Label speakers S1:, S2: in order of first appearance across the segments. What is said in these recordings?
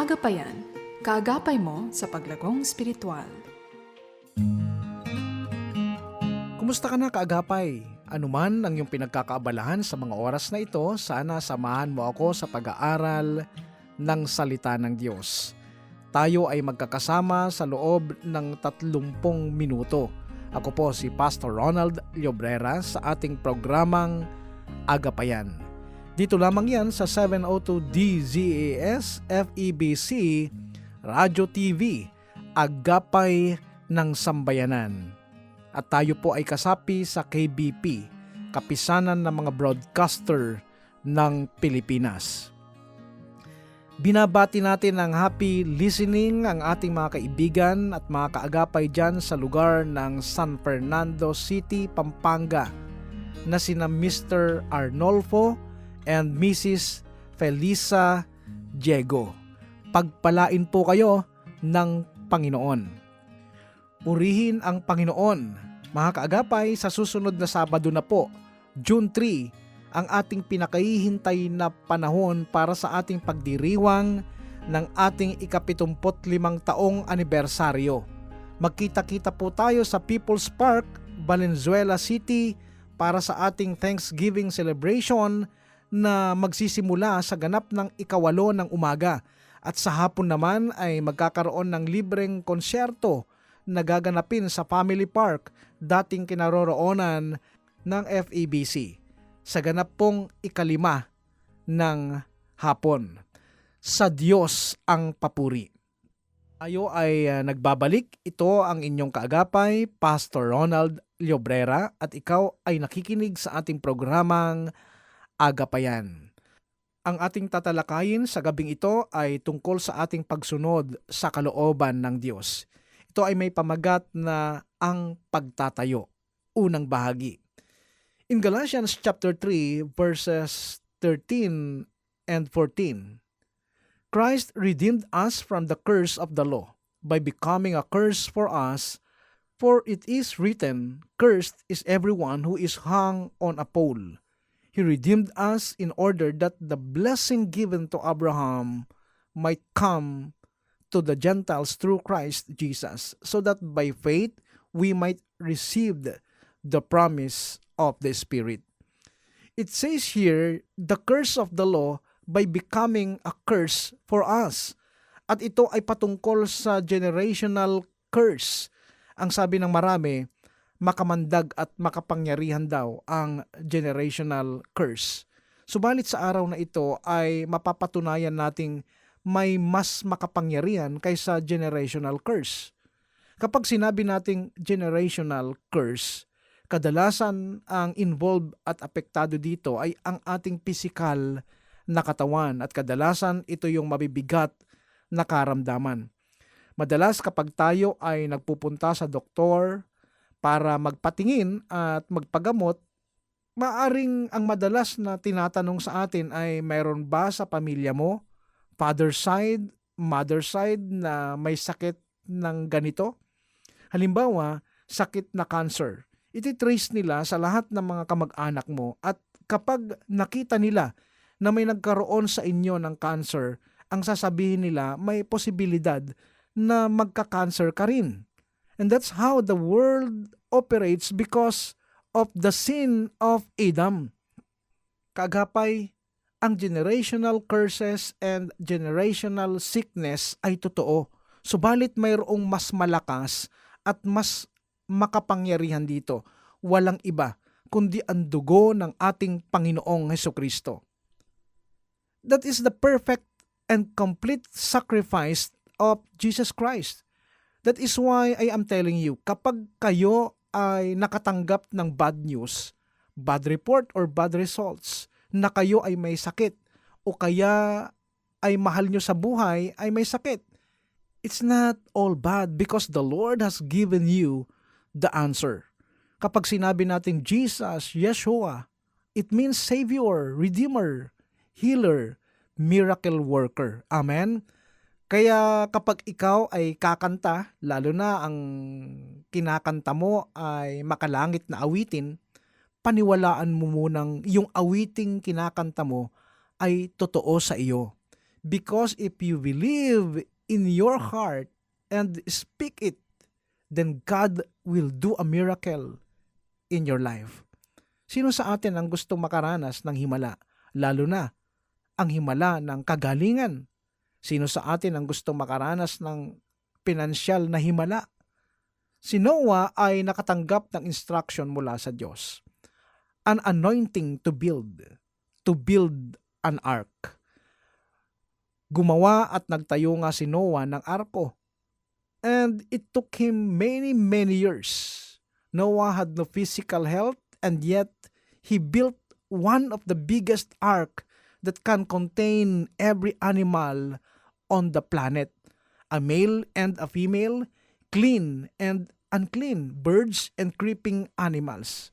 S1: Agapayan, kaagapay mo sa paglagong spiritual.
S2: Kumusta ka na kaagapay? Ano man ang iyong pinagkakaabalahan sa mga oras na ito, sana samahan mo ako sa pag-aaral ng salita ng Diyos. Tayo ay magkakasama sa loob ng 30 minuto. Ako po si Pastor Ronald Llobrera sa ating programang Agapayan. Dito lamang yan sa 702 DZAS FEBC Radio TV Agapay ng Sambayanan at tayo po ay kasapi sa KBP, Kapisanan ng mga Broadcaster ng Pilipinas. Binabati natin ng happy listening ang ating mga kaibigan at mga kaagapay dyan sa lugar ng San Fernando City, Pampanga na sina Mr. Arnolfo and Mrs. Felisa Diego. Pagpalain po kayo ng Panginoon. Purihin ang Panginoon. Mga kaagapay, sa susunod na Sabado na po, June 3, ang ating pinakahihintay na panahon para sa ating pagdiriwang ng ating ikapitumpot limang taong anibersaryo. Magkita-kita po tayo sa People's Park, Valenzuela City para sa ating Thanksgiving celebration na magsisimula sa ganap ng ikawalo ng umaga at sa hapon naman ay magkakaroon ng libreng konsyerto na gaganapin sa Family Park dating kinaroroonan ng FEBC sa ganap pong ikalima ng hapon. Sa Diyos ang papuri. Tayo ay uh, nagbabalik. Ito ang inyong kaagapay, Pastor Ronald Llobrera at ikaw ay nakikinig sa ating programang Agapayan. Ang ating tatalakayin sa gabing ito ay tungkol sa ating pagsunod sa kalooban ng Diyos. Ito ay may pamagat na ang pagtatayo, unang bahagi. In Galatians chapter 3 verses 13 and 14, Christ redeemed us from the curse of the law by becoming a curse for us, for it is written, Cursed is everyone who is hung on a pole. He redeemed us in order that the blessing given to Abraham might come to the Gentiles through Christ Jesus, so that by faith we might receive the promise of the Spirit. It says here, the curse of the law by becoming a curse for us. At ito ay patungkol sa generational curse. Ang sabi ng marami, makamandag at makapangyarihan daw ang generational curse. Subalit sa araw na ito ay mapapatunayan nating may mas makapangyarihan kaysa generational curse. Kapag sinabi nating generational curse, kadalasan ang involved at apektado dito ay ang ating physical na katawan at kadalasan ito yung mabibigat na karamdaman. Madalas kapag tayo ay nagpupunta sa doktor, para magpatingin at magpagamot, maaring ang madalas na tinatanong sa atin ay mayroon ba sa pamilya mo, father side, mother side na may sakit ng ganito? Halimbawa, sakit na cancer. Iti-trace nila sa lahat ng mga kamag-anak mo at kapag nakita nila na may nagkaroon sa inyo ng cancer, ang sasabihin nila may posibilidad na magka-cancer ka rin. And that's how the world operates because of the sin of Adam. Kagapay, ang generational curses and generational sickness ay totoo. Subalit mayroong mas malakas at mas makapangyarihan dito. Walang iba kundi ang dugo ng ating Panginoong Heso Kristo. That is the perfect and complete sacrifice of Jesus Christ. That is why I am telling you, kapag kayo ay nakatanggap ng bad news, bad report or bad results, na kayo ay may sakit o kaya ay mahal nyo sa buhay ay may sakit. It's not all bad because the Lord has given you the answer. Kapag sinabi natin Jesus, Yeshua, it means Savior, Redeemer, Healer, Miracle Worker. Amen? Kaya kapag ikaw ay kakanta, lalo na ang kinakanta mo ay makalangit na awitin, paniwalaan mo munang yung awiting kinakanta mo ay totoo sa iyo. Because if you believe in your heart and speak it, then God will do a miracle in your life. Sino sa atin ang gusto makaranas ng himala? Lalo na ang himala ng kagalingan. Sino sa atin ang gusto makaranas ng pinansyal na himala? Si Noah ay nakatanggap ng instruction mula sa Diyos. An anointing to build, to build an ark. Gumawa at nagtayo nga si Noah ng arko. And it took him many, many years. Noah had no physical health and yet he built one of the biggest ark that can contain every animal on the planet. A male and a female, clean and unclean, birds and creeping animals.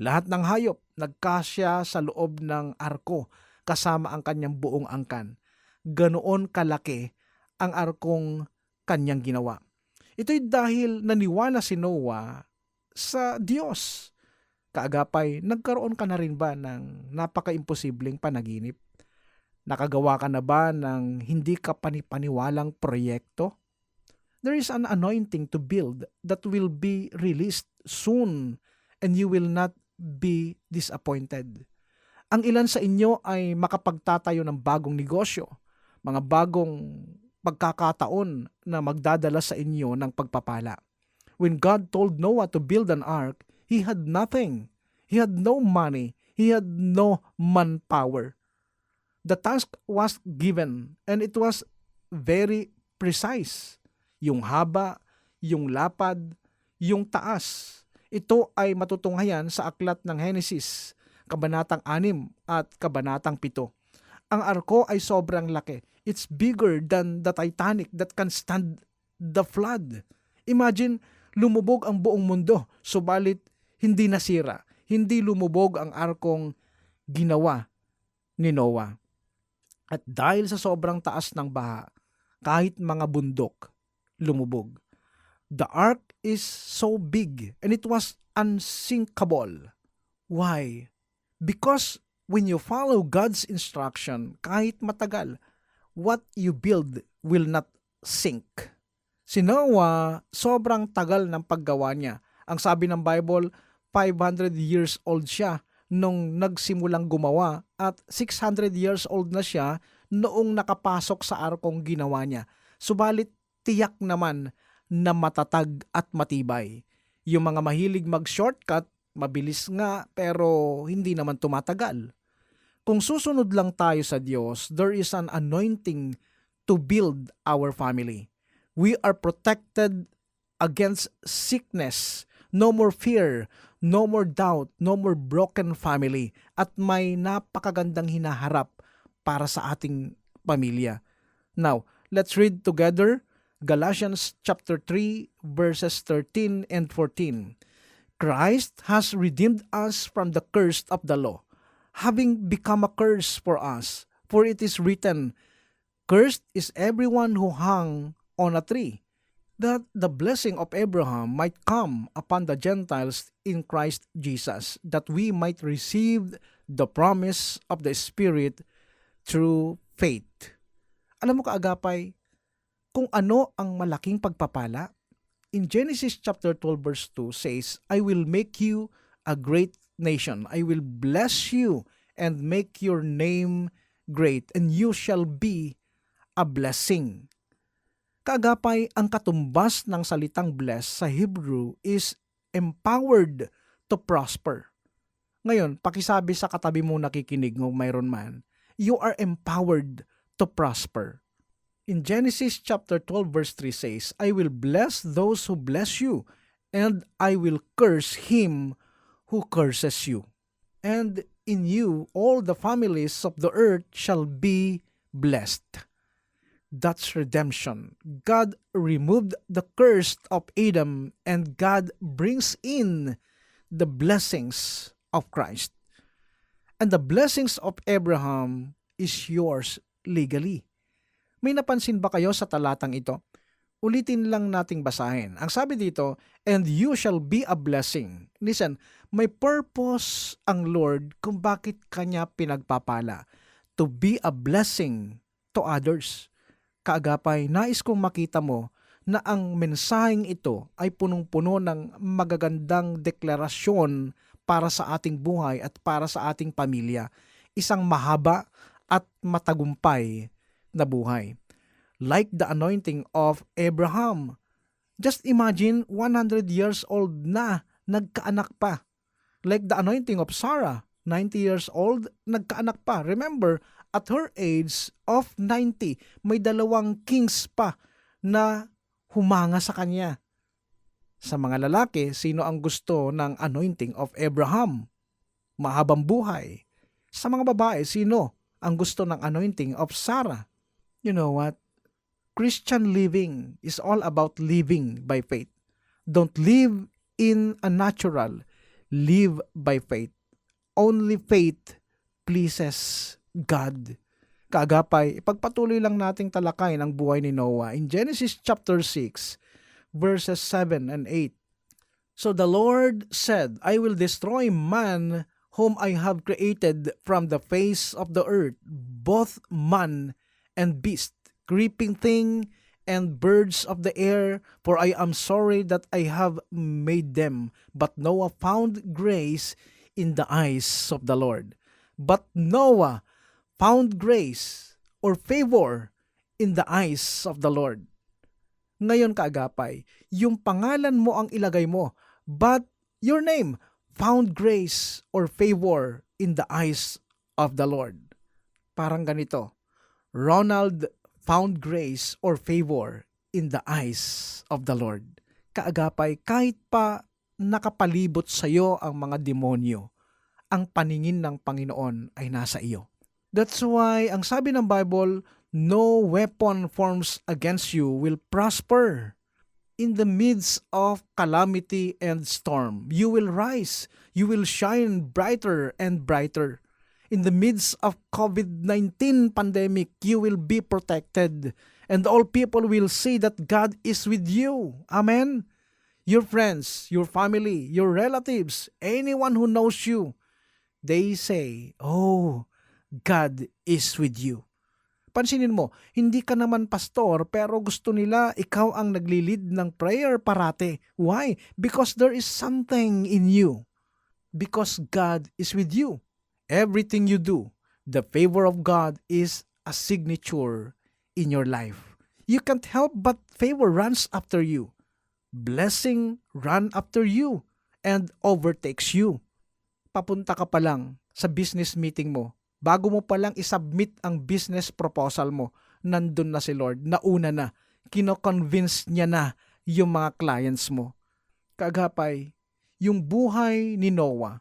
S2: Lahat ng hayop nagkasya sa loob ng arko kasama ang kanyang buong angkan. Ganoon kalaki ang arkong kanyang ginawa. Ito'y dahil naniwala si Noah sa Diyos. Kaagapay, nagkaroon ka na rin ba ng napaka-imposibleng panaginip? Nakagawa ka na ba ng hindi ka panipaniwalang proyekto? There is an anointing to build that will be released soon and you will not be disappointed. Ang ilan sa inyo ay makapagtatayo ng bagong negosyo, mga bagong pagkakataon na magdadala sa inyo ng pagpapala. When God told Noah to build an ark, he had nothing. He had no money. He had no manpower. The task was given and it was very precise. Yung haba, yung lapad, yung taas. Ito ay matutunghayan sa aklat ng Genesis, kabanatang 6 at kabanatang 7. Ang arko ay sobrang laki. It's bigger than the Titanic that can stand the flood. Imagine, lumubog ang buong mundo, subalit hindi nasira. Hindi lumubog ang arkong ginawa ni Noah. At dahil sa sobrang taas ng baha, kahit mga bundok, lumubog. The ark is so big and it was unsinkable. Why? Because when you follow God's instruction, kahit matagal, what you build will not sink. Si Noah, sobrang tagal ng paggawa niya. Ang sabi ng Bible, 500 years old siya nung nagsimulang gumawa at 600 years old na siya noong nakapasok sa arkong ginawa niya. Subalit tiyak naman na matatag at matibay. Yung mga mahilig mag-shortcut, mabilis nga pero hindi naman tumatagal. Kung susunod lang tayo sa Diyos, there is an anointing to build our family. We are protected against sickness, no more fear, no more doubt, no more broken family, at may napakagandang hinaharap para sa ating pamilya. Now, let's read together Galatians chapter 3 verses 13 and 14. Christ has redeemed us from the curse of the law, having become a curse for us. For it is written, Cursed is everyone who hung on a tree, that the blessing of Abraham might come upon the Gentiles in Christ Jesus, that we might receive the promise of the Spirit through faith. Alam mo kaagapay, kung ano ang malaking pagpapala? In Genesis chapter 12 verse 2 says, I will make you a great nation. I will bless you and make your name great and you shall be a blessing. Kaagapay, ang katumbas ng salitang bless sa Hebrew is empowered to prosper. Ngayon, pakisabi sa katabi mo nakikinig mo mayroon man, you are empowered to prosper. In Genesis chapter 12 verse 3 says, I will bless those who bless you, and I will curse him who curses you. And in you all the families of the earth shall be blessed. That's redemption. God removed the curse of Adam and God brings in the blessings of Christ. And the blessings of Abraham is yours legally. May napansin ba kayo sa talatang ito? Ulitin lang nating basahin. Ang sabi dito, and you shall be a blessing. Listen, may purpose ang Lord kung bakit kanya pinagpapala. To be a blessing to others. Kaagapay, nais kong makita mo na ang mensaheng ito ay punong-puno ng magagandang deklarasyon para sa ating buhay at para sa ating pamilya. Isang mahaba at matagumpay na buhay. Like the anointing of Abraham. Just imagine 100 years old na nagkaanak pa. Like the anointing of Sarah, 90 years old, nagkaanak pa. Remember, at her age of 90, may dalawang kings pa na humanga sa kanya. Sa mga lalaki, sino ang gusto ng anointing of Abraham? Mahabang buhay. Sa mga babae, sino ang gusto ng anointing of Sarah? You know what? Christian living is all about living by faith. Don't live in a natural, live by faith. Only faith pleases God. Kaagapay, ipagpatuloy lang nating talakay ang buhay ni Noah in Genesis chapter 6 verses 7 and 8. So the Lord said, I will destroy man whom I have created from the face of the earth, both man and beast, creeping thing and birds of the air, for I am sorry that I have made them. But Noah found grace in the eyes of the Lord. But Noah found grace or favor in the eyes of the Lord. Ngayon kaagapay, yung pangalan mo ang ilagay mo, but your name found grace or favor in the eyes of the Lord. Parang ganito, Ronald found grace or favor in the eyes of the Lord. Kaagapay, kahit pa nakapalibot sa iyo ang mga demonyo, ang paningin ng Panginoon ay nasa iyo. That's why, ang sabi ng Bible, no weapon forms against you will prosper. In the midst of calamity and storm, you will rise. You will shine brighter and brighter. In the midst of COVID-19 pandemic, you will be protected. And all people will see that God is with you. Amen? Your friends, your family, your relatives, anyone who knows you, they say, Oh, God is with you. Pansinin mo, hindi ka naman pastor pero gusto nila ikaw ang naglilid ng prayer parate. Why? Because there is something in you. Because God is with you. Everything you do, the favor of God is a signature in your life. You can't help but favor runs after you. Blessing run after you and overtakes you. Papunta ka pa lang sa business meeting mo bago mo palang isubmit ang business proposal mo, nandun na si Lord, nauna na, kino-convince niya na yung mga clients mo. Kaagapay, yung buhay ni Noah,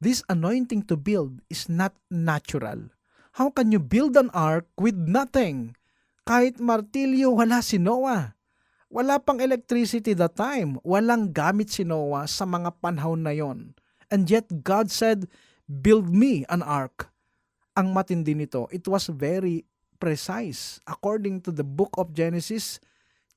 S2: this anointing to build is not natural. How can you build an ark with nothing? Kahit martilyo, wala si Noah. Wala pang electricity that time. Walang gamit si Noah sa mga panahon na yon. And yet God said, build me an ark ang matindi nito, it was very precise according to the book of Genesis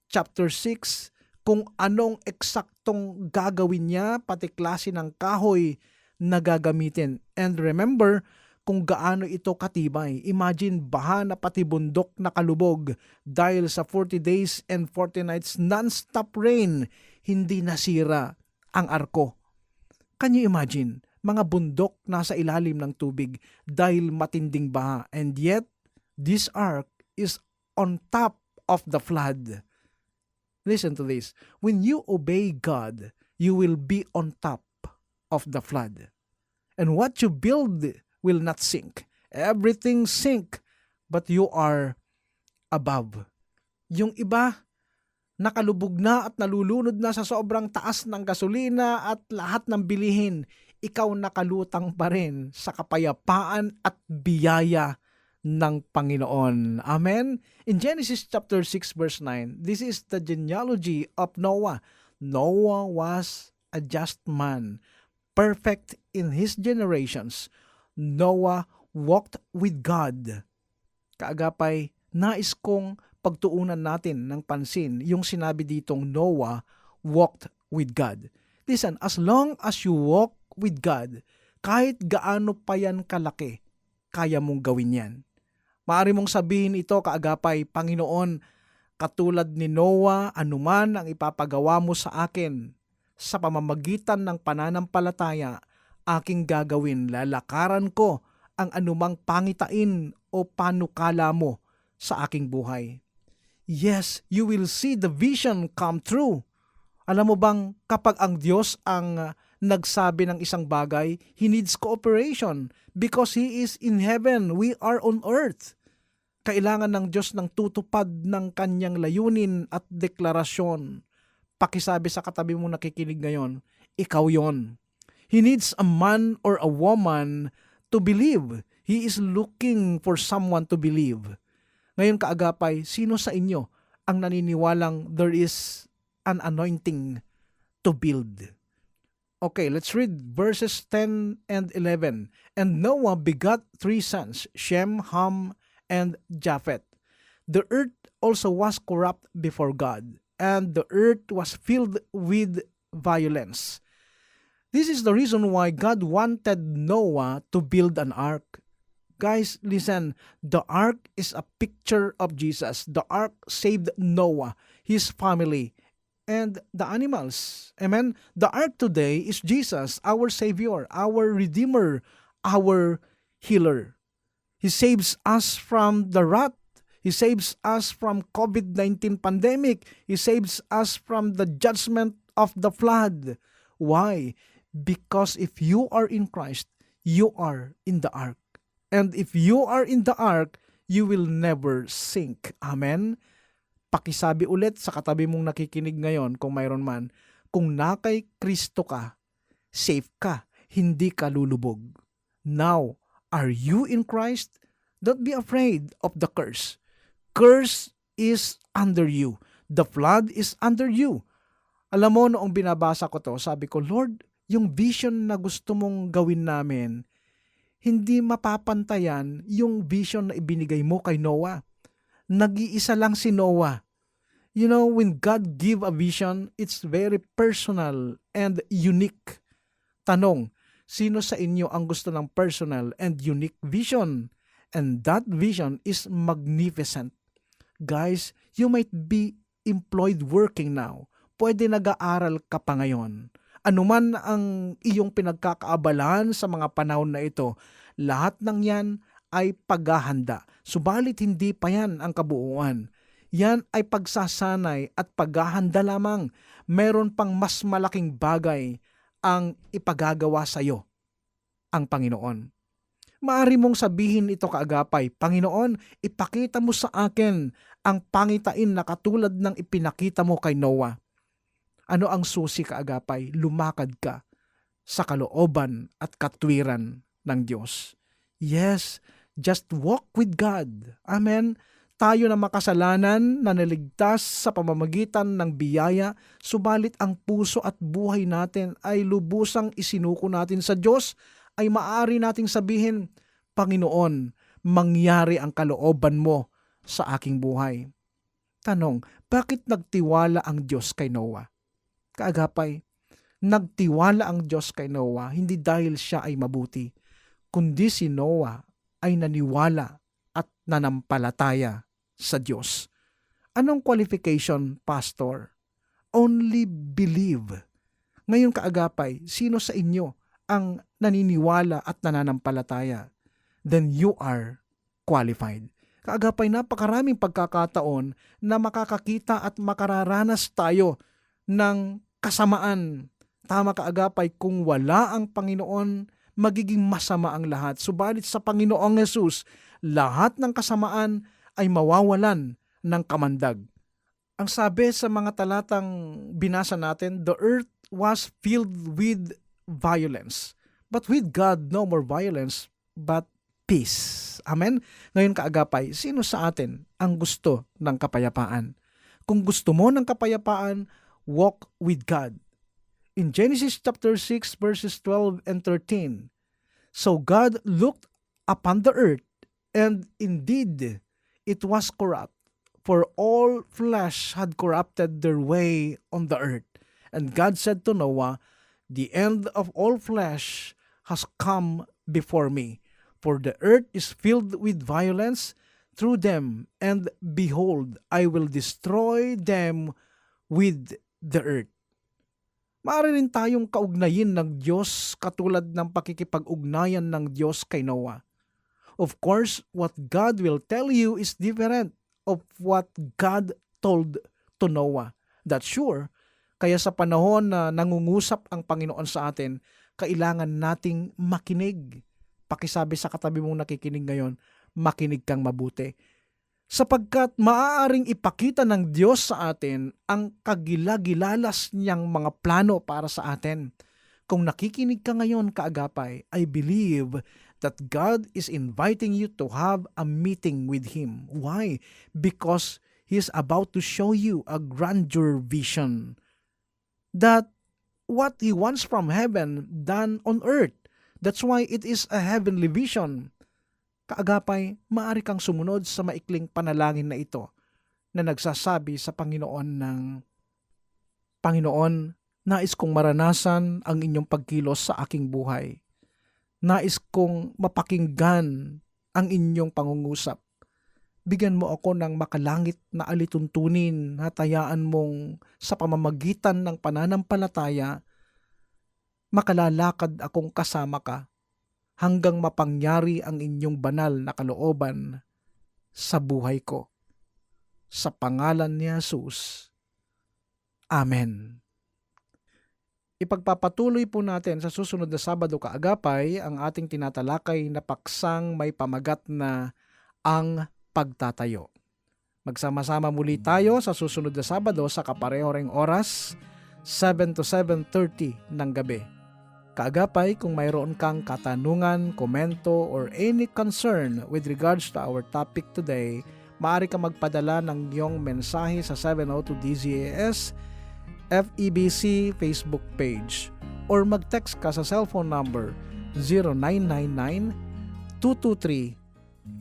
S2: chapter 6 kung anong eksaktong gagawin niya pati klase ng kahoy na gagamitin. And remember kung gaano ito katibay. Imagine baha na pati bundok na kalubog dahil sa 40 days and 40 nights non-stop rain, hindi nasira ang arko. Can you imagine? Mga bundok nasa ilalim ng tubig dahil matinding baha. And yet, this ark is on top of the flood. Listen to this. When you obey God, you will be on top of the flood. And what you build will not sink. Everything sink, but you are above. Yung iba, nakalubog na at nalulunod na sa sobrang taas ng gasolina at lahat ng bilihin ikaw nakalutang pa rin sa kapayapaan at biyaya ng Panginoon. Amen? In Genesis chapter 6 verse 9, this is the genealogy of Noah. Noah was a just man, perfect in his generations. Noah walked with God. Kaagapay, nais kong pagtuunan natin ng pansin yung sinabi ditong Noah walked with God. Listen, as long as you walk with God, kahit gaano pa yan kalaki, kaya mong gawin yan. Maari mong sabihin ito kaagapay, Panginoon, katulad ni Noah, anuman ang ipapagawa mo sa akin, sa pamamagitan ng pananampalataya, aking gagawin, lalakaran ko ang anumang pangitain o panukala mo sa aking buhay. Yes, you will see the vision come true. Alam mo bang kapag ang Diyos ang nagsabi ng isang bagay, He needs cooperation because He is in heaven, we are on earth. Kailangan ng Diyos ng tutupad ng kanyang layunin at deklarasyon. Pakisabi sa katabi mo nakikinig ngayon, ikaw yon. He needs a man or a woman to believe. He is looking for someone to believe. Ngayon kaagapay, sino sa inyo ang naniniwalang there is an anointing to build? Okay, let's read verses 10 and 11. And Noah begot three sons, Shem, Ham, and Japheth. The earth also was corrupt before God, and the earth was filled with violence. This is the reason why God wanted Noah to build an ark. Guys, listen, the ark is a picture of Jesus. The ark saved Noah, his family, and the animals. Amen? The ark today is Jesus, our Savior, our Redeemer, our Healer. He saves us from the wrath. He saves us from COVID-19 pandemic. He saves us from the judgment of the flood. Why? Because if you are in Christ, you are in the ark. And if you are in the ark, you will never sink. Amen? Pakisabi ulit sa katabi mong nakikinig ngayon kung mayroon man, kung na kay Kristo ka, safe ka, hindi ka lulubog. Now, are you in Christ? Don't be afraid of the curse. Curse is under you. The flood is under you. Alam mo, noong binabasa ko to, sabi ko, Lord, yung vision na gusto mong gawin namin, hindi mapapantayan yung vision na ibinigay mo kay Noah. Nag-iisa lang si Noah. You know, when God give a vision, it's very personal and unique. Tanong, sino sa inyo ang gusto ng personal and unique vision? And that vision is magnificent. Guys, you might be employed working now. Pwede nag-aaral ka pa ngayon. Anuman ang iyong pinagkakaabalahan sa mga panahon na ito, lahat ng yan ay paghahanda. Subalit hindi pa yan ang kabuuan. Yan ay pagsasanay at paghahanda lamang. Meron pang mas malaking bagay ang ipagagawa sa iyo, ang Panginoon. Maari mong sabihin ito kaagapay, Panginoon, ipakita mo sa akin ang pangitain na katulad ng ipinakita mo kay Noah. Ano ang susi kaagapay? Lumakad ka sa kalooban at katwiran ng Diyos. Yes, just walk with God. Amen. Tayo na makasalanan na naligtas sa pamamagitan ng biyaya, subalit ang puso at buhay natin ay lubusang isinuko natin sa Diyos ay maaari nating sabihin, Panginoon, mangyari ang kalooban mo sa aking buhay. Tanong, bakit nagtiwala ang Diyos kay Noah? Kaagapay, nagtiwala ang Diyos kay Noah hindi dahil siya ay mabuti, kundi si Noah ay naniwala at nanampalataya sa Diyos. Anong qualification, Pastor? Only believe. Ngayon kaagapay, sino sa inyo ang naniniwala at nananampalataya, then you are qualified. Kaagapay napakaraming pagkakataon na makakakita at makararanas tayo ng kasamaan. Tama kaagapay kung wala ang Panginoon, magiging masama ang lahat. Subalit sa Panginoong Yesus, lahat ng kasamaan ay mawawalan ng kamandag. Ang sabi sa mga talatang binasa natin, the earth was filled with violence. But with God, no more violence, but peace. Amen? Ngayon kaagapay, sino sa atin ang gusto ng kapayapaan? Kung gusto mo ng kapayapaan, walk with God. In Genesis chapter 6 verses 12 and 13, So God looked upon the earth, and indeed it was corrupt, for all flesh had corrupted their way on the earth. And God said to Noah, The end of all flesh has come before me, for the earth is filled with violence. through them, and behold, I will destroy them with the earth. Maaari rin tayong kaugnayin ng Diyos katulad ng pakikipag-ugnayan ng Diyos kay Noah. Of course, what God will tell you is different of what God told to Noah. That's sure. Kaya sa panahon na nangungusap ang Panginoon sa atin, kailangan nating makinig. Pakisabi sa katabi mong nakikinig ngayon, makinig kang mabuti. Sapagkat maaaring ipakita ng Diyos sa atin ang kagilagilalas niyang mga plano para sa atin. Kung nakikinig ka ngayon kaagapay, I believe that God is inviting you to have a meeting with Him. Why? Because He is about to show you a grandeur vision that what He wants from heaven done on earth. That's why it is a heavenly vision. Kaagapay, maari kang sumunod sa maikling panalangin na ito na nagsasabi sa Panginoon ng Panginoon, nais kong maranasan ang inyong pagkilos sa aking buhay. Nais kong mapakinggan ang inyong pangungusap. Bigyan mo ako ng makalangit na alituntunin, hatayaan mong sa pamamagitan ng pananampalataya, makalalakad akong kasama ka hanggang mapangyari ang inyong banal na kalooban sa buhay ko. Sa pangalan ni Jesus. Amen. Ipagpapatuloy po natin sa susunod na Sabado kaagapay ang ating tinatalakay na paksang may pamagat na ang pagtatayo. Magsama-sama muli tayo sa susunod na Sabado sa kapareho ring oras, 7 to 7.30 ng gabi. Kaagapay kung mayroon kang katanungan, komento, or any concern with regards to our topic today, maaari ka magpadala ng iyong mensahe sa 702 DZAS FEBC Facebook page or mag-text ka sa cellphone number 0999 223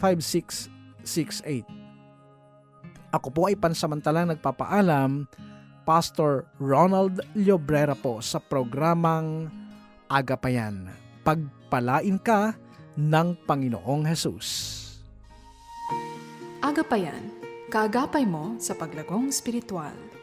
S2: 5668. Ako po ay pansamantalang nagpapaalam, Pastor Ronald Llobrera po sa programang Agapayan. Pagpalain ka ng Panginoong Hesus.
S1: Agapayan, kaagapay mo sa paglagong spiritual.